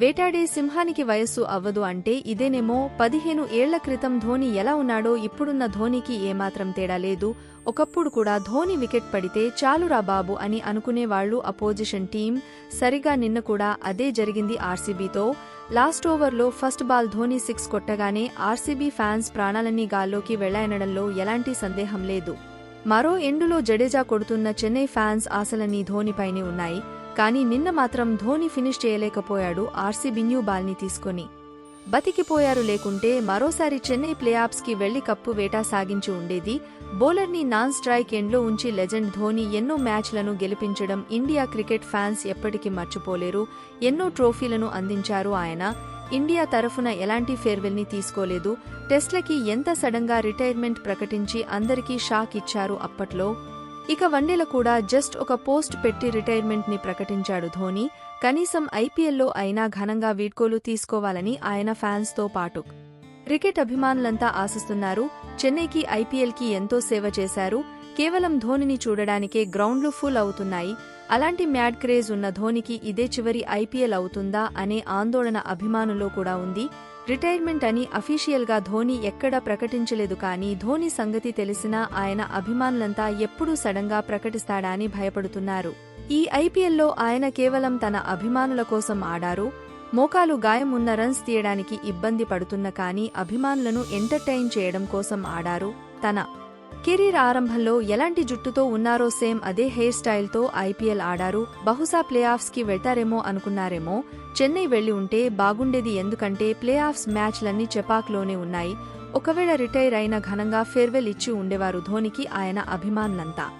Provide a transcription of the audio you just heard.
వేటాడే సింహానికి వయస్సు అవ్వదు అంటే ఇదేనేమో పదిహేను ఏళ్ళ క్రితం ధోని ఎలా ఉన్నాడో ఇప్పుడున్న ధోనికి ఏమాత్రం తేడా లేదు. ఒకప్పుడు కూడా ధోని వికెట్ పడితే చాలురా బాబు అని అనుకునేవాళ్ళు అపోజిషన్ టీం. సరిగా నిన్న కూడా అదే జరిగింది ఆర్సీబీతో. లాస్ట్ ఓవర్లో ఫస్ట్ బాల్ ధోని సిక్స్ కొట్టగానే ఆర్సీబీ ఫ్యాన్స్ ప్రాణాలన్నీ గాల్లోకి వెళ్ళాయనడంలో ఎలాంటి సందేహం లేదు. మరో ఎండులో జడేజా కొడుతున్న చెన్నై ఫ్యాన్స్ ఆశలన్నీ ధోనిపైనే ఉన్నాయి. కానీ నిన్న మాత్రం ధోని ఫినిష్ చేయలేకపోయాడు ఆర్సీబీ న్యూ బాల్ని తీసుకొని. బతికిపోయారు లేకుంటే మరోసారి చెన్నై ప్లేఆఫ్స్ వెళ్ళి కప్పు వేటా సాగించి ఉండేది. బౌలర్ని నాన్ స్ట్రైక్ ఎండ్లో ఉంచి లెజెండ్ ధోని ఎన్నో మ్యాచ్లను గెలిపించడం ఇండియా క్రికెట్ ఫ్యాన్స్ ఎప్పటికీ మర్చిపోలేరు. ఎన్నో ట్రోఫీలను అందించారు ఆయన. ఇండియా తరఫున ఎలాంటి ఫేర్వెల్ని తీసుకోలేదు. టెస్ట్లకి ఎంత సడన్గా రిటైర్మెంట్ ప్రకటించి అందరికీ షాక్ ఇచ్చారు అప్పట్లో. ఇక వన్డేల కూడా జస్ట్ ఒక పోస్ట్ పెట్టి రిటైర్మెంట్ని ప్రకటించాడు ధోని. కనీసం ఐపీఎల్లో అయినా ఘనంగా వీడ్కోలు తీసుకోవాలని ఆయన ఫ్యాన్స్తో పాటు క్రికెట్ అభిమానులంతా ఆశిస్తున్నారు. చెన్నైకి ఐపీఎల్కి ఎంతో సేవ చేశారు. కేవలం ధోనిని చూడడానికే గ్రౌండ్లు ఫుల్ అవుతున్నాయి. అలాంటి మ్యాడ్ క్రేజ్ ఉన్న ధోనికి ఇదే చివరి ఐపీఎల్ అవుతుందా అనే ఆందోళన అభిమానుల్లో కూడా ఉంది. రిటైర్మెంట్ అని అఫీషియల్గా ధోని ఎక్కడా ప్రకటించలేదు కానీ ధోని సంగతి తెలిసినా ఆయన అభిమానులంతా ఎప్పుడూ సడన్గా ప్రకటిస్తాడా అని భయపడుతున్నారు. ఈ ఐపీఎల్లో ఆయన కేవలం తన అభిమానుల కోసం ఆడారు. మోకాలు గాయం ఉన్న రన్స్ తీయడానికి ఇబ్బంది పడుతున్న కానీ అభిమానులను ఎంటర్టైన్ చేయడం కోసం ఆడారు. తన కెరీర్ ఆరంభంలో ఎలాంటి జుట్టుతో ఉన్నారో సేమ్ అదే హెయిర్ స్టైల్తో ఐపీఎల్ ఆడారు. బహుశా ప్లేఆఫ్స్కి వెళ్తారేమో అనుకున్నారేమో. చెన్నై వెళ్ళి ఉంటే బాగుండేది ఎందుకంటే ప్లేఆఫ్స్ మ్యాచ్లన్నీ చెపాక్లోనే ఉన్నాయి. ఒకవేళ రిటైర్ అయిన ఘనంగా ఫేర్వెల్ ఇచ్చి ఉండేవారు ధోనికి ఆయన అభిమానులంతా.